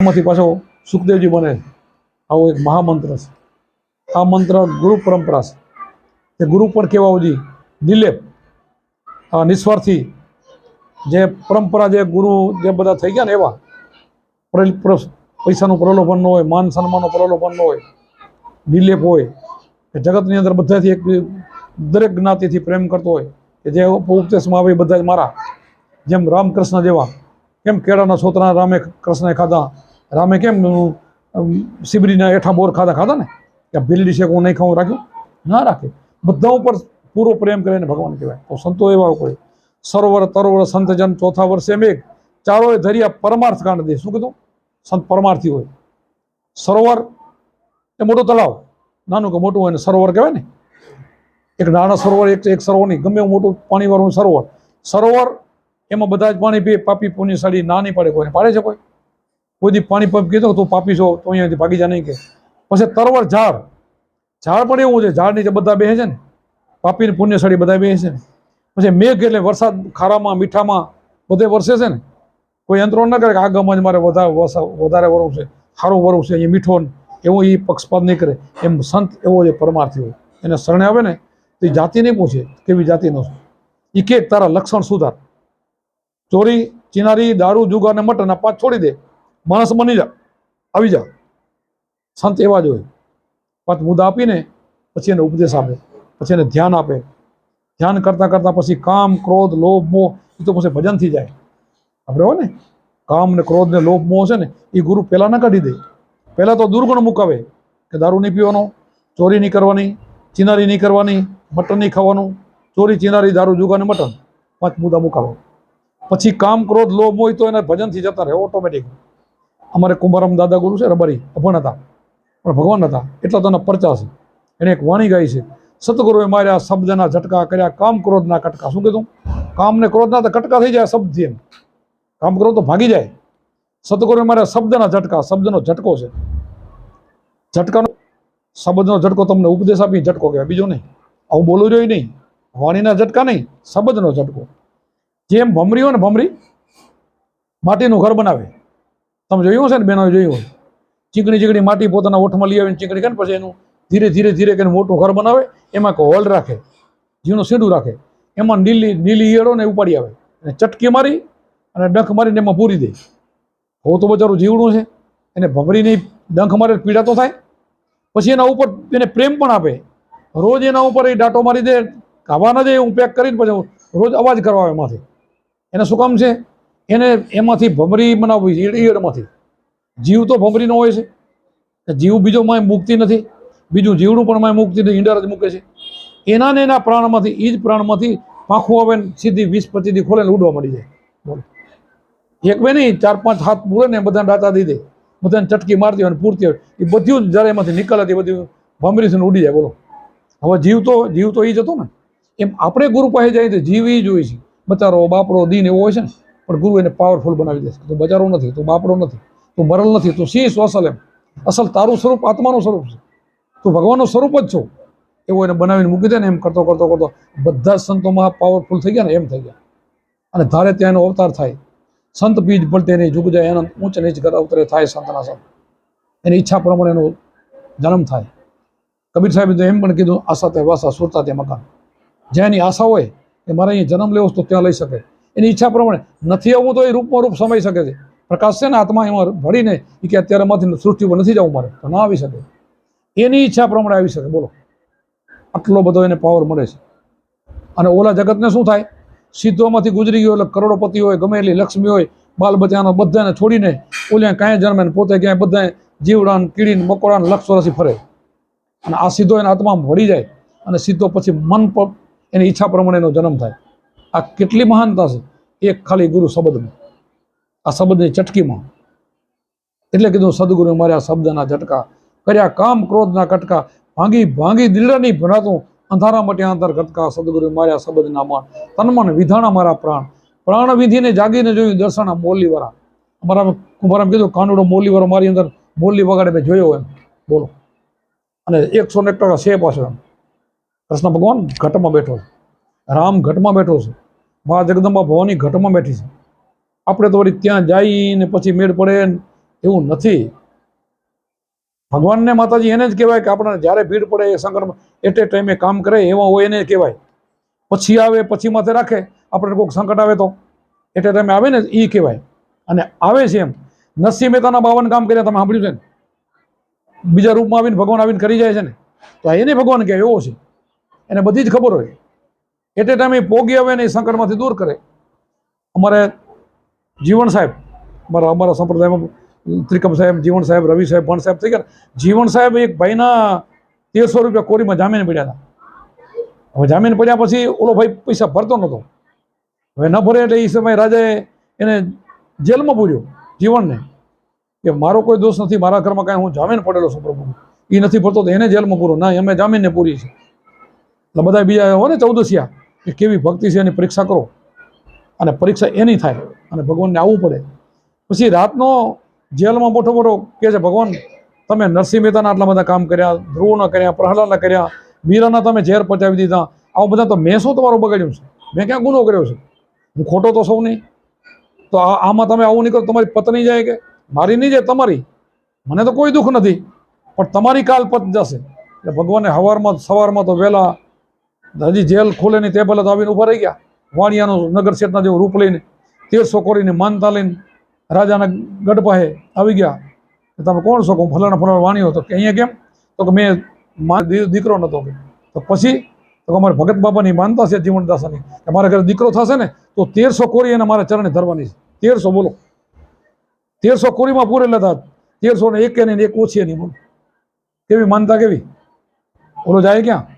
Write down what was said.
માંથી પાછો સુખદેવજી બને. આવો એક મહામંત્ર છે. આ મંત્ર ગુરુ પરંપરા છે. તે ગુરુ પણ કેવા હોજી નિલેપ આ નિસ્વાર્થી જે પરંપરા, જે ગુરુ જે બધા થઈ ગયા ને એવા પૈસાનું પ્રલોભન ન હોય, માન સન્માનનું પ્રલોભન ન હોય નિલેપ હોય કે જગતની અંદર બધાથી એક દરેક જ્ઞાતિથી પ્રેમ કરતો હોય, કે જે ઉપદેશમાં આવે બધા જ મારા, જેમ રામકૃષ્ણ જેવા કેમ કેળાના છોતરા રામે કૃષ્ણે ખાધા રામે કેમ સિબરીના એઠા બોર ખાધા ખાધા ને? કે ભીલડી શેક હું નહીં ખાઉં, રાખ્યું? ના રાખે. બધા ઉપર પૂરો પ્રેમ કરીને ભગવાન કહેવાય. તો સંતો એવા કોઈ સરોવર, તરોવર, સંતજન, ચોથા વર્ષે મેઘ ચારોય ધરિયા પરમાર્થ કાંડ દે. શું કીધું? સંત પરમાર્થી હોય. સરોવર એ મોટું તળાવ. નાનું કે મોટું હોય ને સરોવર કહેવાય ને? એક નાના સરોવર, એક એક સરોવર નહીં. ગમે મોટું પાણીવાળું સરોવર. સરોવર, એમાં બધા જ પાણી પીએ પાપી, પુણ્યશાળી ના નહીં પાડે કોઈને પાડે છે કોઈ? કોઈ દી પાણી પંપ કીધો તું પાપી છો, તો અહીંયાથી ભાગી જા નહીં કે. પછી તરવર ઝાડ. ઝાડ પણ એવું છે ઝાડ નીચે બધા બેસે છે ને, પાપીને પુણ્યશાળી બધા બેસે છે ને. પછી મેઘ એટલે વરસાદ ખારામાં, મીઠામાં, બધે વરસે છે ને. કોઈ યંત્રો ન કરે કે આ ગામમાં જ મારે વધારે વધારે વરવું છે, સારું વરવું છે અહીંયા મીઠો ને એવો એ પક્ષપાત નહીં કરે. એમ સંત એવો જે પરમાર્થી હોય. એને શરણે આવે ને, તો એ જાતિ નહીં પૂછે કેવી જાતિનો શું એ કે તારા લક્ષણ સુધાર. ચોરી, ચિનારી, દારૂ, જુગાર ને મટન આ પાંચ છોડી દે. માણસ બની જા. આવી જા. સંત એવા જ હોય. પાંચ મુદ્દા આપીને પછી એને ઉપદેશ આપે. પછી એને ધ્યાન આપે. ધ્યાન કરતાં કરતાં પછી કામ, ક્રોધ, લોભ, મોહ, એ તો પછી ભજન થઈ જાય. આપણે હોય ને? કામ ને ક્રોધ ને લોભ, મોહ છે ને, એ ગુરુ પહેલાં ના કાઢી દે. પહેલાં તો દુર્ગુણ મુકાવે. કે દારૂ નહીં પીવાનો, ચોરી નહીં કરવાની, ચિનારી નહીં કરવાની, મટન નહીં ખાવાનું, ચોરી, ચિનારી, દારૂ, જુગાર ને મટન. પાંચ મુદ્દા મુકાવો. પછી કામ, ક્રોધ, લોભ હોય તો એના ભજનથી જતા રહે ઓટોમેટિક અમારે કુંભારામ દાદા ગુરુ છે, રબારી, અભણ હતા. પણ ભગવાન હતા, એટલા તો એના પરચા છે. એને એક વાણી ગાઈ છે, સતગુરુએ માર્યા શબ્દના ઝટકા કર્યા, કામ ક્રોધના કટકા. શું કીધું? કામ ને ક્રોધના તો કટકા થઈ જાય શબ્દથી એમ કામ ક્રોધ તો ભાગી જાય. સતગુરુએ માર્યા શબ્દના ઝટકા, શબ્દનો ઝટકો છે. ઝટકાનો શબ્દનો ઝટકો તમને ઉપદેશ આપી ઝટકો કહેવાય, બીજો નહીં. આવું બોલવું જોઈએ નહીં. વાણીના ઝટકા નહીં, શબ્દનો ઝટકો. જેમ ભમરી હોય ને ભમરી, માટીનું ઘર બનાવે. તમે જોયું હશે ને બેનો જોયું ચીકણી ચીકણી માટી પોતાના ઓઠમાં લઈ આવીને ચીકણી કરે પછી એનું ધીરે ધીરે ધીરે કરીને મોટું ઘર બનાવે, એમાં એક હોલ રાખે જીવનું સીડું રાખે, એમાં નીલી નીલી ઈયળો ને ઉપાડી આવે, અને ચટકી મારી અને ડંખ મારીને એમાં પૂરી દે. હો તો બચારું જીવડું છે, એને ભમરીની ડંખ મારે પીડા તો થાય, પછી એના ઉપર એને પ્રેમ પણ આપે. રોજ એના ઉપર એ ડાટો મારી દે, ખાવા ન દે હું પેક કરીને પછી રોજ અવાજ કરવા આવે એમાંથી એને શું કામ છે? એને એમાંથી ભમરી બનાવવી છે ઈયળમાંથી જીવ તો ભમરીનો હોય છે. જીવ બીજો માય મુક્તિ નથી. બીજું જીવડું પણ માય મુક્તિ નથી ઈંડા જ મૂકે છે. એના ને એના પ્રાણમાંથી એ જ પ્રાણમાંથી પાંખું આવે ને સીધી વીસ પચીસ દી ખોલે ને ઉડવા મળી જાય. બોલો. એક બે નહીં, ચાર પાંચ હાથ પૂરે ને બધા દાતા દઈ દે બધાને ચટકી મારતી હોય ને પૂરતી હોય. એ બધું જ્યારે એમાંથી નીકળે તે બધું ભમરી છે ઉડી જાય, બોલો. હવે જીવ તો જીવ તો એ જ હતો ને. એમ આપણે ગુરુ પાસે જાય તો જીવ એ જ હોય છે. બચારો, બાપડો, દીન એવો હોય છે ને. પણ ગુરુ એને પાવરફુલ બનાવી દે તું બજારો નથી, તું બાપડો નથી, તું મરલ નથી, તું છો અસલ એમ. અસલ તારું સ્વરૂપ આત્માનું સ્વરૂપ છે. તું ભગવાનનું સ્વરૂપ જ છો. એવું એને બનાવીને મૂકી દે ને એમ કરતો કરતો કરતો. બધા સંતોમાં પાવરફુલ થઈ ગયા ને એમ થઈ ગયા. અને ધારે ત્યાં એનો અવતાર થાય. સંત બીજ પલટે એની જુગ જાય, એનો ઊંચ નીચ ઘર અવતરે થાય સંતના સંત એની ઈચ્છા પ્રમાણે એનો જન્મ થાય. કબીર સાહેબે તો એમ પણ કીધું, આશા તે વાસા સુરતા તે મકાન. જ્યાં એની આશા હોય કે મારે અહીંયા જન્મ લેવો તો ત્યાં લઈ શકે. એની ઈચ્છા પ્રમાણે. નથી આવવું તો એ રૂપમાં રૂપ સમાઈ શકે છે. પ્રકાશ છે ને આત્મા એમાં ભળીને એ કે અત્યારે માંથી સૃષ્ટિ ઉપર નથી જવું મારે, તો ના આવી શકે. એની ઈચ્છા પ્રમાણે આવી શકે, બોલો. આટલો બધો એને પાવર મળે છે. અને ઓલા જગતને શું થાય? સીધોમાંથી ગુજરી ગયો એટલે કરોડોપતિ હોય, ગમે એટલી લક્ષ્મી હોય બાલ બચ્ચાનો બધાને છોડીને ઓલ્યા કાંઈ જન્મે પોતે ક્યાંય બધાય જીવડાન, કીડીને, મકોડાને લક્ષ વરસી ફરે. અને આ સીધો એના આત્મામાં ભળી જાય અને સીધો પછી મન પર એની ઈચ્છા પ્રમાણે એનો જન્મ થાય. આ કેટલી મહાનતા છે. એક ખાલી ગુરુ શબ્દમાં આ શબ્દની ચટકીમાં. એટલે કીધું, સદગુરુ માર્યા શબ્દના ઝટકા કર્યા, કામ ક્રોધના કટકા, ભાંગી ભાંગી દિલડાની ભરાતું અંધારા માટે અંતર ઘટકા, સદગુરુ માર્યા શબ્દના માણ, તનમન વિધાણા મારા પ્રાણ પ્રાણ વિધિને જાગીને જોયું દર્શન મોરલી વાળા અમારા કુંભારામ કીધું, કાનુડો મોરલી મારી અંદર મોરલી વગાડે મેં જોયો એમ. બોલો. અને એકસો ને એક ટકા છે પાછો એમ. કૃષ્ણ ભગવાન ઘટમાં બેઠો છે. રામ ઘટમાં બેઠો છે. મા જગદંબા ભવાની ઘટમાં બેઠી છે. આપણે તો વળી ત્યાં જઈને પછી મેળ પડે એવું નથી. ભગવાનને માતાજી એને જ કહેવાય કે આપણને જ્યારે ભીડ પડે એ સંકટમાં એટ એ ટાઈમે કામ કરે એવા હોય એને કહેવાય. પછી આવે, પછી માથે રાખે, આપણે કોઈક સંકટ આવે તો. એટ એ ટાઈમે આવે ને એ કહેવાય. અને આવે છે એમ. નરસિંહ મહેતાના બાવન કામ કર્યા, તમે સાંભળ્યું છે ને? બીજા રૂપમાં આવીને ભગવાન આવીને કરી જાય છે ને? તો એને ભગવાન કહેવાય, એવો છે. એને બધી જ ખબર હોય. એટ એ ટાઈમે પોગી આવે ને એ સંકટમાંથી દૂર કરે. અમારે જીવન સાહેબ, અમારા અમારા સંપ્રદાયમાં ત્રિકમ સાહેબ, જીવન સાહેબ, રવિ સાહેબ, ભણ સાહેબ થઈ ગયા. જીવન સાહેબ એક ભાઈના તેરસો રૂપિયા કોરીમાં જામીન પડ્યા હતા. હવે જામીન પડ્યા પછી ઓલો ભાઈ પૈસા ભરતો નહોતો. હવે ન ભરે એટલે એ સમયે રાજાએ એને જેલમાં પૂર્યો જીવનને. કે મારો કોઈ દોષ નથી, મારા ઘરમાં કાંઈ હું જામીન પડેલો છું પ્રભુ. એ નથી ભરતો તો એને જેલમાં પૂરો. ના અમે જામીનને પૂરી છે. એટલે બધા બીજા હોય ને ચૌદસિયા. કે કેવી ભક્તિ છે એની પરીક્ષા કરો. અને પરીક્ષા એની થાય અને ભગવાનને આવવું પડે. પછી રાતનો જેલમાં મોટો મોટો કહે છે, ભગવાન, તમે નરસિંહ મહેતાના આટલા બધા કામ કર્યા, ધ્રુવના કર્યા, પ્રહલાદના કર્યા, મીરાના તમે ઝેર પચાવી દીધા. આવા બધા તો મેં શું તમારું બગાડ્યું છે? મેં ક્યાં ગુનો કર્યો છે? હું ખોટો તો સૌ નહીં. તો આમાં તમે આવું નહીં કરો, તમારી પત્ની જાય કે? મારી નહીં જાય, તમારી. મને તો કોઈ દુઃખ નથી. પણ તમારી કાલ પત જશે. એટલે ભગવાને સવારમાં સવારમાં તો વહેલા હજી જેલ ખોલે નહીં તે પહેલાં તો આવીને ઊભા રહી ગયા. વાણિયાનું નગર શેઠના જેવું રૂપ લઈને, તેરસો કોરીને માનતા લઈને રાજાના ગઢ પાસે આવી ગયા. તમે કોણ છો? કહું, ફલાણા ફલાણા વાણિયો તો કે અહીંયા કેમ? તો કે મેં દીકરો નહોતો કે. તો પછી, તો અમારે ભગત બાબાની માનતા છે જીવનદાસાની. કે મારા ઘરે દીકરો થશે ને, તો તેરસો કોરી એને મારા ચરણે ધરવાની છે. તેરસો બોલો. તેરસો કોરીમાં પૂરેલા હતા તેરસો ને એક ને એક ઓછી એની બોલો. કેવી માનતા કેવી? ઓલો જાય ક્યાં?